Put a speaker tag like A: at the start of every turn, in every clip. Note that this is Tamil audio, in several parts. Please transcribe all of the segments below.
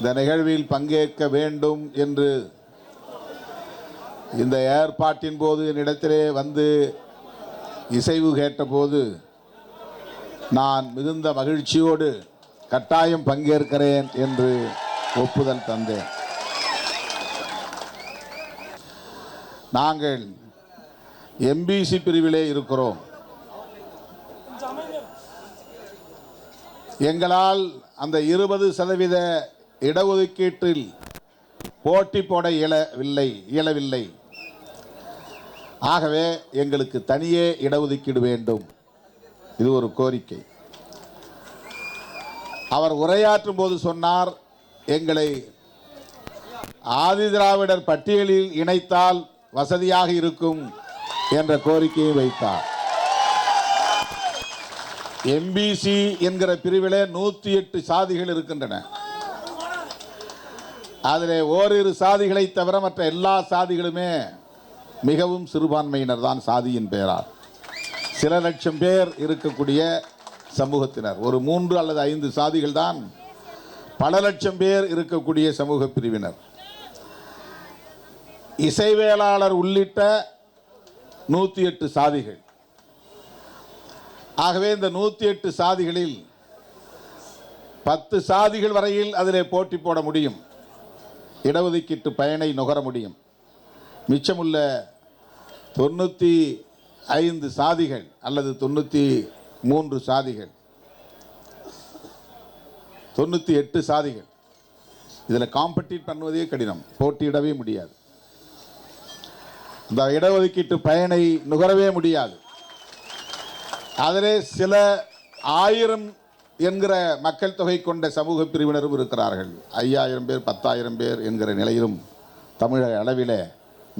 A: இந்த நிகழ்வில் பங்கேற்க வேண்டும் என்று இந்த ஏற்பாட்டின் போது என்னிடத்திலே வந்து இசைவு கேட்டபோது நான் மிகுந்த மகிழ்ச்சியோடு கட்டாயம் பங்கேற்கிறேன் என்று ஒப்புதல் தந்தேன். நாங்கள் எம்பிசி பிரிவிலே இருக்கிறோம். எங்களால் அந்த இருபது சதவீத இடஒதுக்கீட்டில் போட்டி போட இயலவில்லை இயலவில்லை. ஆகவே எங்களுக்கு தனியே இடஒதுக்கீடு வேண்டும். இது ஒரு கோரிக்கை. அவர் உரையாற்றும் போது சொன்னார் எங்களை ஆதிதிராவிடர் பட்டியலில் இணைத்தால் வசதியாக இருக்கும் என்ற கோரிக்கையை வைத்தார். எம்பிசி என்கிற பிரிவிலே நூற்றி எட்டு சாதிகள் இருக்கின்றன. அதில் ஓரிரு சாதிகளை தவிர மற்ற எல்லா சாதிகளுமே மிகவும் சிறுபான்மையினர் தான் சாதியின் பெயரால் சில லட்சம் பேர் இருக்கக்கூடிய சமூகத்தினர். ஒரு மூன்று அல்லது ஐந்து சாதிகள் தான் பல லட்சம் பேர் இருக்கக்கூடிய சமூக பிரிவினர். இசைவேளாளர் உள்ளிட்ட நூற்றி எட்டு சாதிகள். ஆகவே இந்த நூற்றி எட்டு சாதிகளில் பத்து சாதிகள் வரையில் அதிலே போட்டி போட முடியும். இடஒதுக்கீட்டு பயனை நுகர முடியும். மிச்சமுள்ள தொண்ணூற்றி ஐந்து சாதிகள் அல்லது தொண்ணூற்றி மூன்று சாதிகள். தொண்ணூற்றி எட்டு சாதிகள். இதில் காம்படிட் பண்ணுவதே கடினம். போட்டியிடவே முடியாது. இந்த இடஒதுக்கீட்டு பயனை நுகரவே முடியாது. அதிலே சில ஆயிரம் என்கிற மக்கள் தொகை கொண்ட சமூக பிரிவினரும் இருக்கிறார்கள். ஐயாயிரம் பேர் பத்தாயிரம் பேர் என்கிற நிலையிலும் தமிழக அளவிலே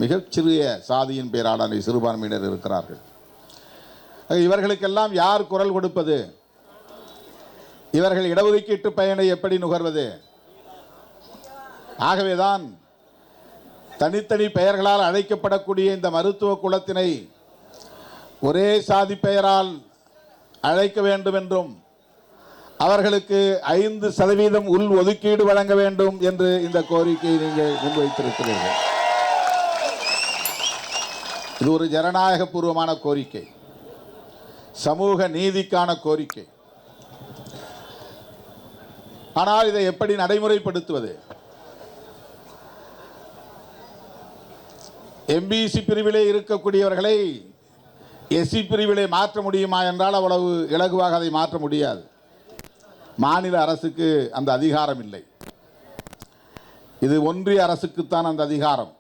A: மிகச்சிறிய சாதியின் பேரான சிறுபான்மையினர் இருக்கிறார்கள். இவர்களுக்கெல்லாம் யார் குரல் கொடுப்பது? இவர்கள் இடஒதுக்கீட்டு பயனை எப்படி நுகர்வது? ஆகவேதான் தனித்தனி பெயர்களால் அழைக்கப்படக்கூடிய இந்த மருத்துவ குலத்தினை ஒரே சாதி பெயரால் அழைக்க வேண்டும் என்றும் அவர்களுக்கு ஐந்து சதவீதம் உள் ஒதுக்கீடு வழங்க வேண்டும் என்று இந்த கோரிக்கையை நீங்கள் முன்வைத்திருக்கிறீர்கள். இது ஒரு ஜனநாயக பூர்வமான கோரிக்கை. சமூக நீதிக்கான கோரிக்கை. ஆனால் இதை எப்படி நடைமுறைப்படுத்துவது? எம்பிசி பிரிவிலே இருக்கக்கூடியவர்களை எஸ்சி பிரிவிலே மாற்ற முடியுமா என்றால் அவ்வளவு இலகுவாக அதை மாற்ற முடியாது. மாநில அரசுக்கு அந்த அதிகாரம் இல்லை. இது ஒன்றிய அரசுக்குத்தான் அந்த அதிகாரம்.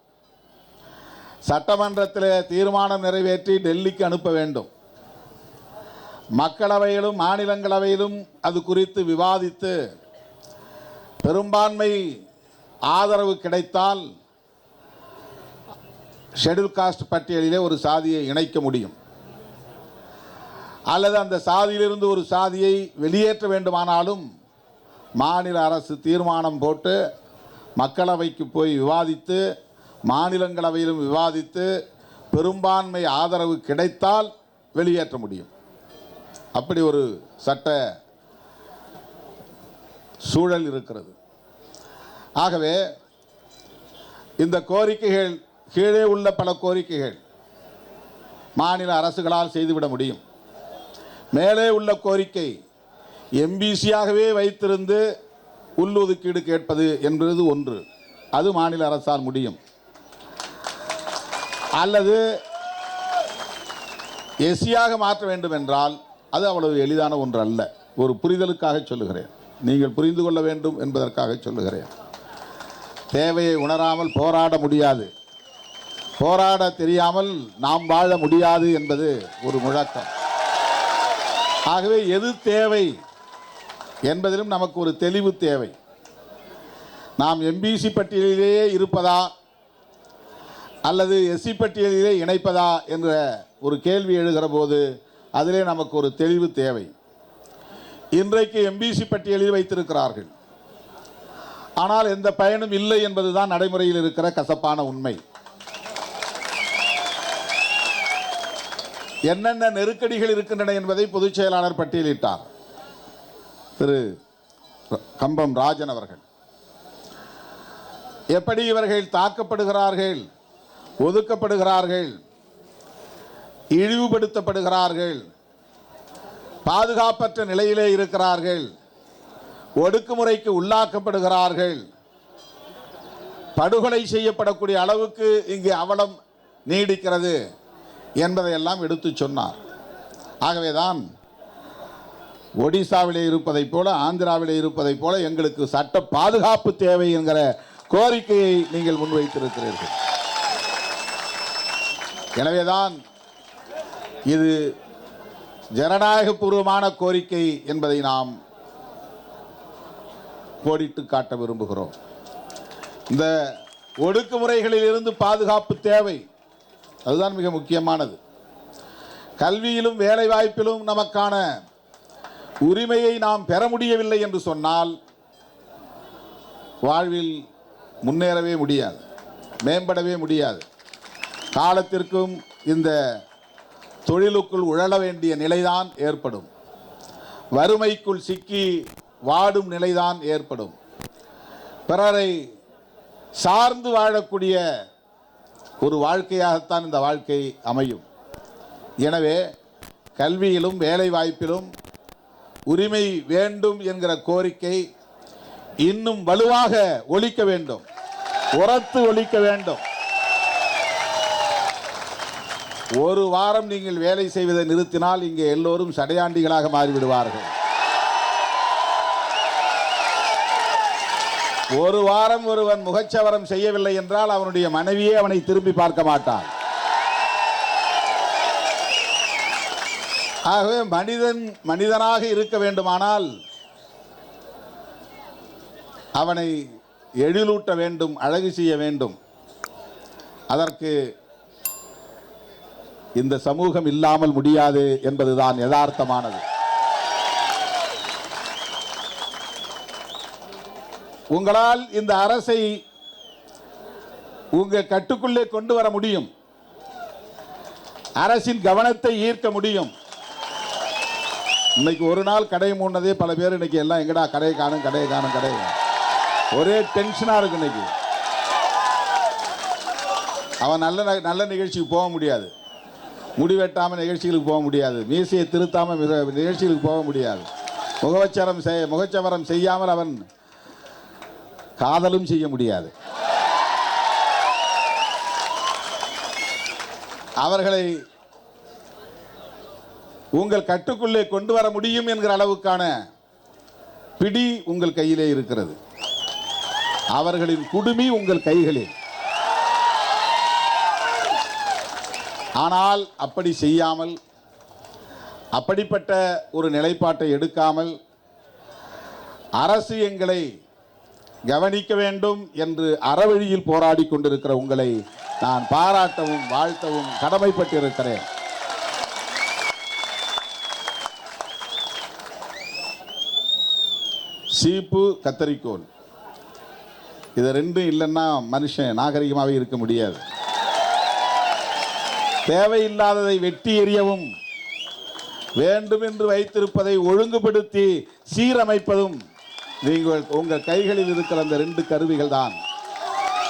A: சட்டமன்றத்தில் தீர்மானம் நிறைவேற்றி டெல்லிக்கு அனுப்ப வேண்டும். மக்களவையிலும் மாநிலங்களவையிலும் அது குறித்து விவாதித்து பெரும்பான்மை ஆதரவு கிடைத்தால் ஷெடியூல் காஸ்ட் பட்டியலிலே ஒரு சாதியை இணைக்க முடியும். அல்லது அந்த சாதியிலிருந்து ஒரு சாதியை வெளியேற்ற வேண்டுமானாலும் மாநில அரசு தீர்மானம் போட்டு மக்களவைக்கு போய் விவாதித்து மாநிலங்களவையிலும் விவாதித்து பெரும்பான்மை ஆதரவு கிடைத்தால் வெளியேற்ற முடியும். அப்படி ஒரு சட்ட சூழல் இருக்கிறது. ஆகவே இந்த கோரிக்கைகள் கீழே உள்ள பல கோரிக்கைகள் மாநில அரசுகளால் செய்துவிட முடியும். மேலே உள்ள கோரிக்கை எம்பிசியாகவே வைத்திருந்து உள்ளொதுக்கீடு கேட்பது என்பது ஒன்று. அது மாநில அரசால் முடியும். அல்லது எஸ்சியாக மாற்ற வேண்டும் என்றால் அது அவ்வளவு எளிதான ஒன்று அல்ல ஒரு புரிதலுக்காக சொல்லுகிறேன். நீங்கள் புரிந்து கொள்ள வேண்டும் என்பதற்காக சொல்லுகிறேன். தேவையை உணராமல் போராட முடியாது. போராட தெரியாமல் நாம் வாழ முடியாது என்பது ஒரு முழக்கம். ஆகவே எது தேவை என்பதிலும் நமக்கு ஒரு தெளிவு தேவை. நாம் எம்பிசி பட்டியலிலேயே இருப்பதா? அல்லது எஸ்சி பட்டியலிலே இணைப்பதா? என்ற ஒரு கேள்வி எழுகிற போது அதிலே நமக்கு ஒரு தெளிவு தேவை. இன்றைக்கு எம்பிசி பட்டியலில் வைத்திருக்கிறார்கள். ஆனால் எந்த பயனும் இல்லை என்பதுதான் நடைமுறையில் இருக்கிற கசப்பான உண்மை. என்னென்ன நெருக்கடிகள் இருக்கின்றன என்பதை பொதுச் செயலாளர் பட்டியலிட்டார். திரு கம்பம் ராஜன் அவர்கள். எப்படி இவர்கள் தாக்கப்படுகிறார்கள் ஒதுக்கப்படுகிறார்கள் இழிவுபடுத்தப்படுகிறார்கள் பாதுகாப்பற்ற நிலையிலே இருக்கிறார்கள் ஒடுக்குமுறைக்கு உள்ளாக்கப்படுகிறார்கள் படுகொலை செய்யப்படக்கூடிய அளவுக்கு இங்கு அவலம் நீடிக்கிறது. என்பதையெல்லாம் எடுத்துச் சொன்னார். ஆகவேதான் ஒடிசாவிலே இருப்பதைப் போல ஆந்திராவிலே இருப்பதைப் போல எங்களுக்கு சட்ட பாதுகாப்பு தேவை என்கிற கோரிக்கையை நீங்கள் முன்வைத்திருக்கிறீர்கள். எனவேதான் இது ஜனநாயகபூர்வமான கோரிக்கை என்பதை நாம் கோடிட்டு காட்ட விரும்புகிறோம். இந்த ஒடுக்குமுறைகளில் இருந்து பாதுகாப்பு தேவை அதுதான் மிக முக்கியமானது. கல்வியிலும் வேலைவாய்ப்பிலும் நமக்கான உரிமையை நாம் பெற முடியவில்லை என்று சொன்னால் வாழ்வில் முன்னேறவே முடியாது மேம்படவே முடியாது. காலத்திற்கும் இந்த தொழிலுக்குள் உழல வேண்டிய நிலைதான் ஏற்படும். வறுமைக்குள் சிக்கி வாடும் நிலைதான் ஏற்படும். பிறரை சார்ந்து வாழக்கூடிய ஒரு வாழ்க்கையாகத்தான் இந்த வாழ்க்கை அமையும். எனவே கல்வியிலும் வேலைவாய்ப்பிலும் உரிமை வேண்டும் என்கிற கோரிக்கை இன்னும் வலுவாக ஒழிக்க வேண்டும். உரத்து ஒழிக்க வேண்டும். ஒரு வாரம் நீங்கள் வேலை செய்வதை நிறுத்தினால் இங்கே எல்லோரும் சடையாண்டிகளாக மாறிவிடுவார்கள். ஒரு வாரம் ஒருவன் முகச்சவரம் செய்யவில்லை என்றால் அவனுடைய மனைவியே அவனை திரும்பி பார்க்க மாட்டான் ஆகவே மனிதன் மனிதனாக இருக்க வேண்டுமானால் அவனை எழிலூட்ட வேண்டும் அழகு செய்ய வேண்டும். அதற்கு இந்த சமூகம் இல்லாமல் முடியாது என்பதுதான் யதார்த்தமானது. உங்களால் இந்த அரசை உங்கள் கட்டுக்குள்ளே கொண்டு வர முடியும். அரசின் கவனத்தை ஈர்க்க முடியும். இன்னைக்கு ஒரு நாள் கடை மூடினதே பல பேர் இன்னைக்கு எல்லாம் எங்கடா கடையை காணும் கடையை காணும் கடையை ஒரே டென்ஷனாக இருக்கு இன்னைக்கு. அவன் நல்ல ந- நல்ல நிகழ்ச்சிக்கு போக முடியாது. முடிவெட்டாமல் நிகழ்ச்சிகளுக்கு போக முடியாது. மீசையை திருத்தாமல் நிகழ்ச்சிகளுக்கு போக முடியாது. முகவச்சரம் செய் முகச்சவரம் செய்யாமல் அவன் காதலும் செய்ய முடியாது. அவர்களை உங்கள் கட்டுக்குள்ளே கொண்டு வர முடியும் என்கிற அளவுக்கான பிடி உங்கள் கையிலே இருக்கிறது. அவர்களின் குடுமி உங்கள் கைகளில். ஆனால் அப்படி செய்யாமல் அப்படிப்பட்ட ஒரு நிலைப்பாட்டை எடுக்காமல் அரசு எங்களை கவனிக்க வேண்டும் என்று அறவழியில் போராடி கொண்டிருக்கிற உங்களை நான் பாராட்டவும் வாழ்த்தவும் கடமைப்பட்டிருக்கிறேன். சீப்பு கத்தரிக்கோல். இது ரெண்டும் இல்லைன்னா மனுஷன் நாகரிகமாகவே இருக்க முடியாது. தேவையில்லாததை வெட்டி எறியவும் வேண்டும் என்று வைத்திருப்பதை ஒழுங்குபடுத்தி சீரமைப்பதும் நீங்கள் உங்கள் கைகளில் இருக்கிற அந்த ரெண்டு கருவிகள் தான்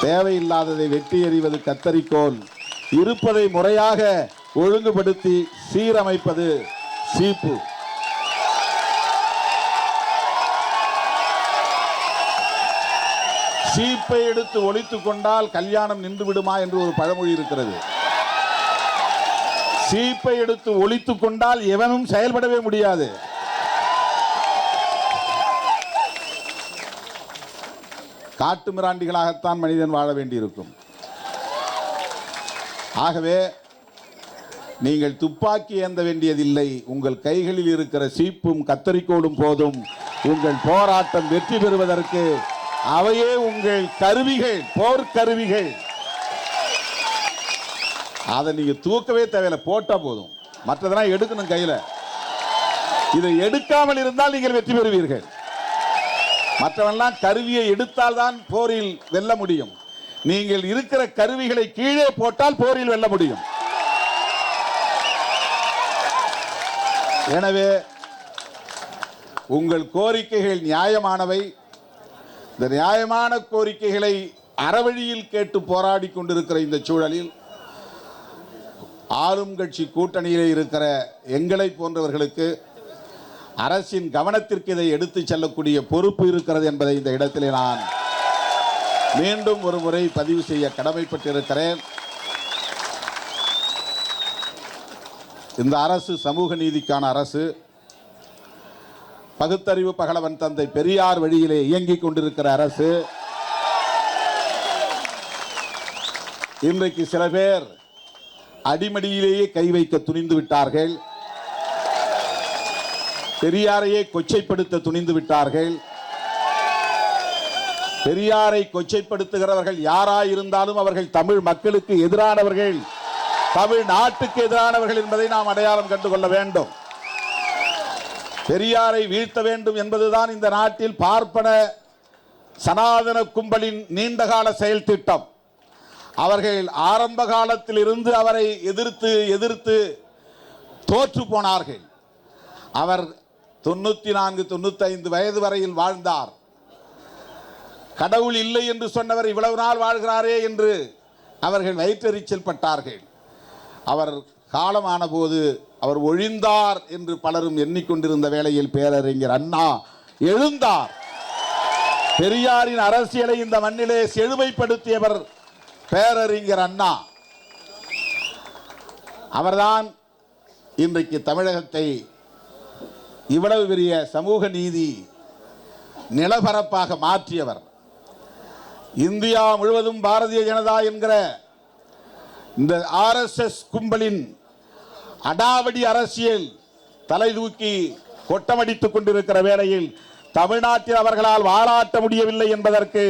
A: தேவையில்லாததை வெட்டி எறிவது கத்தரிக்கோல். இருப்பதை முறையாக ஒழுங்குபடுத்தி சீரமைப்பது சீப்பு. சீப்பை எடுத்து ஒழித்துக் கொண்டால் கல்யாணம் நின்று விடுமா என்று ஒரு பழமொழி இருக்கிறது. சீப்பை எடுத்து ஒழித்துக் கொண்டால் எவனும் செயல்படவே முடியாது. காட்டு மிராண்டிகளாகத்தான் மனிதன் வாழ வேண்டியிருக்கும். ஆகவே நீங்கள் துப்பாக்கி ஏந்த வேண்டியதில்லை. உங்கள் கைகளில் இருக்கிற சீப்பும் கத்தரிக்கோடும் போதும். உங்கள் போராட்டம் வெற்றி பெறுவதற்கு அவையே உங்கள் கருவிகள் போர்க்கருவிகள் அதை நீங்க தூக்கவே தேவையில்லை போட்டா போதும். மற்றதெல்லாம் எடுக்கணும் கையில. இதை எடுக்காமல் இருந்தால் நீங்கள் வெற்றி பெறுவீர்கள். மற்றவெல்லாம் கருவியை எடுத்தால் தான் போரில் வெல்ல முடியும். நீங்கள் இருக்கிற கருவிகளை கீழே போட்டால் போரில் வெல்ல முடியும். எனவே உங்கள் கோரிக்கைகள் நியாயமானவை. இந்த நியாயமான கோரிக்கைகளை அறவழியில் கேட்டு போராடி கொண்டிருக்கிற இந்த சூழலில் ஆளும் கட்சி கூட்டணியிலே இருக்கிற எங்களை போன்றவர்களுக்கு அரசின் கவனத்திற்கு இதை எடுத்துச் செல்லக்கூடிய பொறுப்பு இருக்கிறது என்பதை இந்த இடத்திலே நான் மீண்டும் ஒரு முறை பதிவு செய்ய கடமைப்பட்டிருக்கிறேன். இந்த அரசு சமூக நீதிக்கான அரசு. பகுத்தறிவு பகலவன் தந்தை பெரியார் வழியிலே இயங்கிக் கொண்டிருக்கிற அரசு. இன்றைக்கு சில பேர் அடிமடியிலேயே கை வைக்க துணிந்து விட்டார்கள். பெரியாரையே கொச்சைப்படுத்த துணிந்து விட்டார்கள். பெரியாரை கொச்சைப்படுத்துகிறவர்கள் யாராயிருந்தாலும் அவர்கள் தமிழ் மக்களுக்கு எதிரானவர்கள். தமிழ் நாட்டுக்கு எதிரானவர்கள் என்பதை நாம் அடையாளம் கண்டுகொள்ள வேண்டும். பெரியாரை வீழ்த்த வேண்டும் என்பதுதான் இந்த நாட்டில் பார்ப்பன சனாதன கும்பலின் நீண்டகால செயல் திட்டம். அவர்கள் ஆரம்ப காலத்தில் இருந்து அவரை எதிர்த்து எதிர்த்து தோற்று போனார்கள். அவர் தொண்ணூத்தி நான்கு தொண்ணூத்தி வயது வரையில் வாழ்ந்தார். கடவுள் இல்லை என்று சொன்னவர் இவ்வளவு நாள் வாழ்கிறாரே என்று அவர்கள் வயிற்றெரிச்சல் பட்டார்கள். அவர் காலமான போது அவர் ஒழிந்தார் என்று பலரும் எண்ணிக்கொண்டிருந்த வேளையில் பேரறிஞர் அண்ணா எழுந்தார். பெரியாரின் அரசியலை இந்த மண்ணிலே செழுமைப்படுத்தியவர் பேரறிஞர் அண்ணா. அவர்தான் இன்றைக்கு தமிழகத்தை இவ்வளவு பெரிய சமூக நீதி நிலப்பரப்பாக மாற்றியவர். இந்தியா முழுவதும் பாரதிய ஜனதா என்கிற இந்த ஆர்எஸ்எஸ் கும்பலின் அடாவடி அரசியல் தலை தூக்கி கொட்டமடித்துக் கொண்டிருக்கிற வேளையில் தமிழ்நாட்டில் அவர்களால் வாழாட்ட முடியவில்லை என்பதற்கு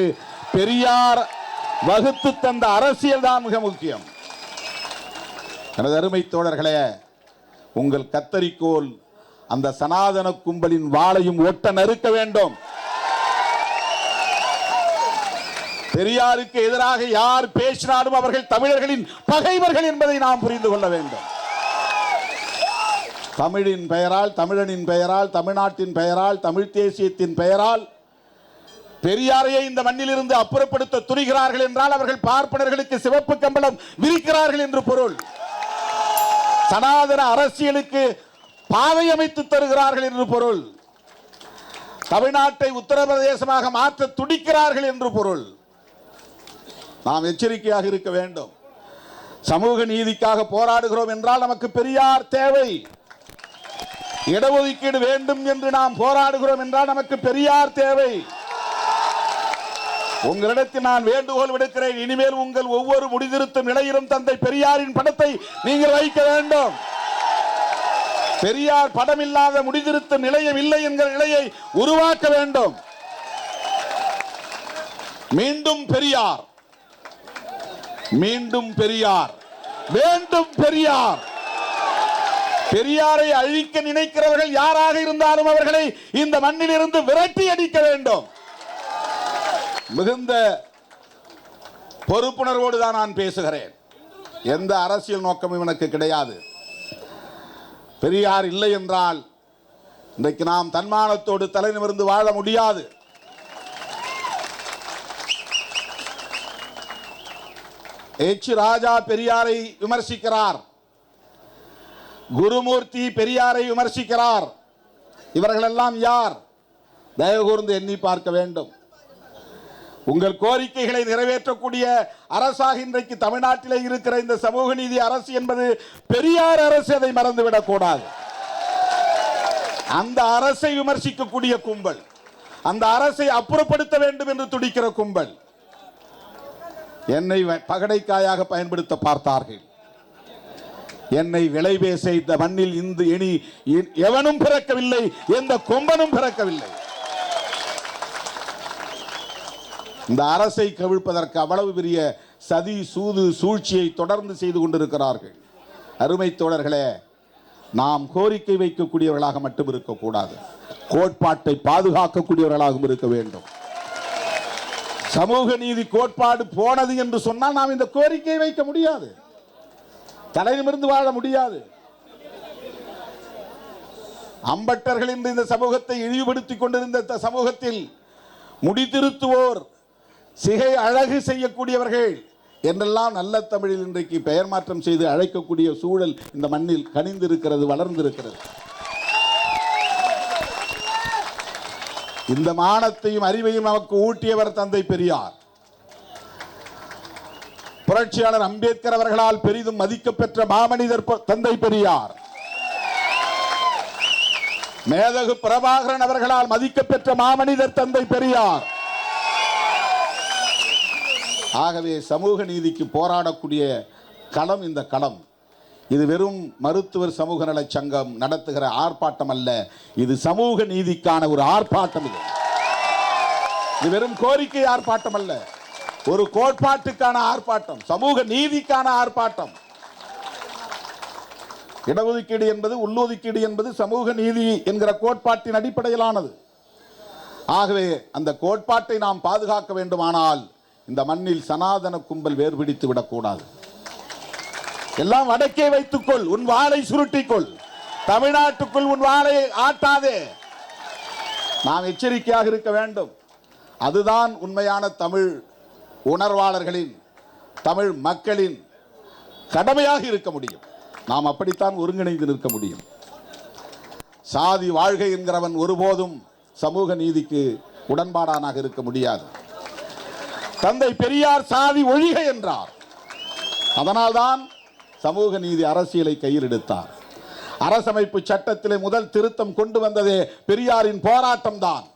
A: பெரியார் வகுத்து தந்த அரசியல் தான் மிக முக்கியம். எனது அருமை தோழர்களே உங்கள் கத்தரிக்கோல் அந்த சனாதன கும்பலின் வாளையும் ஒட்ட நறுக்க வேண்டும். பெரியாருக்கு எதிராக யார் பேசினாலும் அவர்கள் தமிழர்களின் பகைவர்கள் என்பதை நாம் புரிந்து கொள்ள வேண்டும். தமிழின் பெயரால் தமிழனின் பெயரால் தமிழ்நாட்டின் பெயரால் தமிழ் தேசியத்தின் பெயரால் பெரியாரையே இந்த மண்ணிலிருந்து அப்புறப்படுத்த துணிகிறார்கள் என்றால் அவர்கள் பார்ப்பனர்களுக்கு சிவப்பு கம்பளம் விரிக்கிறார்கள் என்று பொருள். சனாதன அரசியலுக்கு பாதை அமைத்து தருகிறார்கள் என்று பொருள். தமிழ்நாட்டை உத்தரப்பிரதேசமாக மாற்ற துடிக்கிறார்கள் என்று பொருள். நாம் எச்சரிக்கையாக இருக்க வேண்டும். சமூக நீதிக்காக போராடுகிறோம் என்றால் நமக்கு பெரியார் தேவை. இடஒதுக்கீடு வேண்டும் என்று நாம் போராடுகிறோம் என்றால் நமக்கு பெரியார் தேவை. உங்களிடத்தில் நான் வேண்டுகோள் விடுக்கிறேன். இனிமேல் உங்கள் ஒவ்வொரு முடிதிருத்தும் நிலையிலும் தந்தை பெரியாரின் படத்தை நீங்கள் வைக்க வேண்டும். பெரியார் படம் இல்லாத முடிதிருத்தும் நிலையம் இல்லை என்கிற நிலையை உருவாக்க வேண்டும். மீண்டும் பெரியார். மீண்டும் பெரியார். வேண்டும் பெரியார். பெரியாரை அழிக்க நினைக்கிறவர்கள் யாராக இருந்தாலும் அவர்களை இந்த மண்ணில் இருந்து விரட்டி அடிக்க வேண்டும். மிகுந்த பொறுப்புணர்வோடு தான் நான் பேசுகிறேன். எந்த அரசியல் நோக்கமும் எனக்கு கிடையாது. பெரியார் இல்லை என்றால் இன்றைக்கு நாம் தன்மானத்தோடு தலை நிமிர்ந்து வாழ முடியாது. எச் ராஜா பெரியாரை விமர்சிக்கிறார். குருமூர்த்தி பெரியாரை விமர்சிக்கிறார். இவர்களெல்லாம் யார்? தயவு கூர்ந்து எண்ணி பார்க்க வேண்டும். உங்கள் கோரிக்கைகளை நிறைவேற்றக்கூடிய அரசாக இன்றைக்கு தமிழ்நாட்டிலே இருக்கிற இந்த சமூக நீதி அரசு என்பது பெரியார் அரசு அதை மறந்துவிடக் கூடாது. அந்த அரசை விமர்சிக்கக்கூடிய கும்பல் அந்த அரசை அப்புறப்படுத்த வேண்டும் என்று துடிக்கிற கும்பல் என்னை பகடைக்காயாக பயன்படுத்த பார்த்தார்கள். என்னை விலை பேச இந்த மண்ணில் இந்து இனி எவனும் பிறக்கவில்லை எந்த கொம்பனும் பிறக்கவில்லை. இந்த அரசை கவிழ்ப்பதற்கு அவ்வளவு பெரிய சதி சூது சூழ்ச்சியை தொடர்ந்து செய்து கொண்டிருக்கிறார்கள். அருமை தோழர்களே நாம் கோரிக்கை வைக்கக்கூடியவர்களாக மட்டும் இருக்கக்கூடாது. கோட்பாட்டை பாதுகாக்கக்கூடியவர்களாகவும் இருக்க வேண்டும். சமூக நீதி கோட்பாடு போனது என்று சொன்னால் நாம் இந்த கோரிக்கை வைக்க முடியாது. தலையிலிருந்து வாழ முடியாது. அம்பட்டர்கள் இந்த சமூகத்தை இழிவுபடுத்திக் கொண்டிருந்த இந்த சமூகத்தில் முடித்திருத்துவோர் சிகை அழகு செய்யக்கூடியவர்கள் என்றெல்லாம் நல்ல தமிழில் இன்றைக்கு பெயர் மாற்றம் செய்து அழைக்கக்கூடிய சூழல் இந்த மண்ணில் கனிந்திருக்கிறது வளர்ந்திருக்கிறது. இந்த மானத்தையும் அறிவையும் நமக்கு ஊட்டியவர் தந்தை பெரியார். புரட்சியாளர் அம்பேத்கர் அவர்களால் பெரிதும் மதிக்கப்பெற்ற மாமனிதர் தந்தை பெரியார். மேதகு பிரபாகரன் அவர்களால் மதிக்கப்பெற்ற மாமனிதர் தந்தை பெரியார். ஆகவே சமூக நீதிக்கு போராடக்கூடிய களம் இந்த களம். இது வெறும் மருத்துவர் சமூக நலச் சங்கம் நடத்துகிற ஆர்ப்பாட்டம் அல்ல. இது சமூக நீதிக்கான ஒரு ஆர்ப்பாட்டம் இது. இது வெறும் கோரிக்கை ஆர்ப்பாட்டம் அல்ல. ஒரு கோட்பாட்டுக்கான ஆர்ப்பாட்டம் சமூக நீதிக்கான ஆர்ப்பாட்டம். இடஒதுக்கீடு என்பது உள்ளொதுக்கீடு என்பது சமூக நீதி என்கிற கோட்பாட்டின் அடிப்படையிலானது. ஆகவே அந்த கோட்பாட்டை நாம் பாதுகாக்க வேண்டுமானால் இந்த மண்ணில் சனாதன கும்பல் வேர்பிடித்து விடக்கூடாது. எல்லாம் வடக்கே வைத்துக்கொள் உன் வாளை சுருட்டிக்கொள். தமிழ்நாட்டுக்குள் உன் வாளை ஆட்டாதே. நாம் எச்சரிக்கையாக இருக்க வேண்டும். அதுதான் உண்மையான தமிழ் உணர்வாளர்களின் தமிழ் மக்களின் கடமையாக இருக்க முடியும். நாம் அப்படித்தான் ஒருங்கிணைந்து நிற்க முடியும். சாதி வாழ்கை என்கிறவன் ஒருபோதும் சமூக நீதிக்கு உடன்பாடானாக இருக்க முடியாது. தந்தை பெரியார் சாதி ஒழிக என்றார். அதனால்தான் சமூக நீதி அரசியலை கையில் எடுத்தார். அரசமைப்பு சட்டத்திலே முதல் திருத்தம் கொண்டு வந்ததே பெரியாரின் போராட்டம் தான்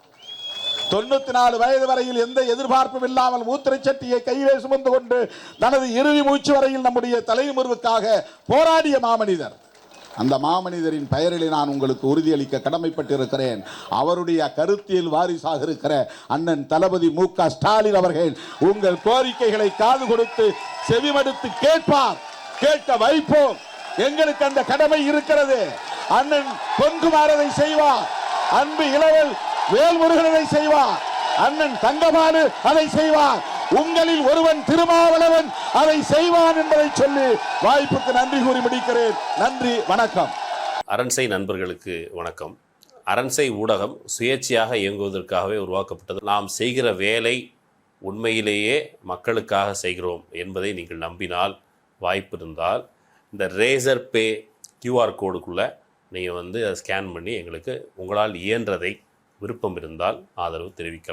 A: தொண்ணூத்தி நாலு வயது வரையில் எந்த எதிர்பார்ப்பும் இல்லாமல் மூத்திரை சட்டியை கையிலே சுமந்து கொண்டு தனது இறுதி மூச்சு வரையில் நம்முடைய தலைமுறைவுக்காக போராடிய மாமனிதர். அந்த மாமனிதரின் பெயரிலே நான் உங்களுக்கு உறுதியளிக்க கடமைப்பட்டிருக்கிறேன். அவருடைய கருத்தியல் வாரிசாக இருக்கிற அண்ணன் தளபதி மு க ஸ்டாலின் அவர்கள் உங்கள் கோரிக்கைகளை காது கொடுத்து செவிமடுத்து கேட்பார். கேட்க வைப்போம். எங்களுக்கு அந்த கடமை இருக்கிறது. அண்ணன் பொன்குமார் செய்வார். அன்பு இளவல் வேல்முருகன் செய்வார். அண்ணன் தங்கபாலு அதை செய்வார். உங்களில் ஒருவன் திருமாவளவன் அதை செய்வான் என்பதை சொல்லி வாய்ப்புக்கு நன்றி கூறி முடிக்கிறேன். நன்றி வணக்கம்.
B: அரண்சை நண்பர்களுக்கு வணக்கம். அரண்சை ஊடகம் சுயேட்சையாக இயங்குவதற்காகவே உருவாக்கப்பட்டது. நாம் செய்கிற வேலை உண்மையிலேயே மக்களுக்காக செய்கிறோம் என்பதை நீங்கள் நம்பினால் வாய்ப்பு இருந்தால் இந்த ரேசர் பே கியூஆர் கோடுக்குள்ளே நீங்கள் வந்து அதை ஸ்கேன் பண்ணி எங்களுக்கு உங்களால் இயன்றதை விருப்பம் இருந்தால் ஆதரவு தெரிவிக்கலாம்.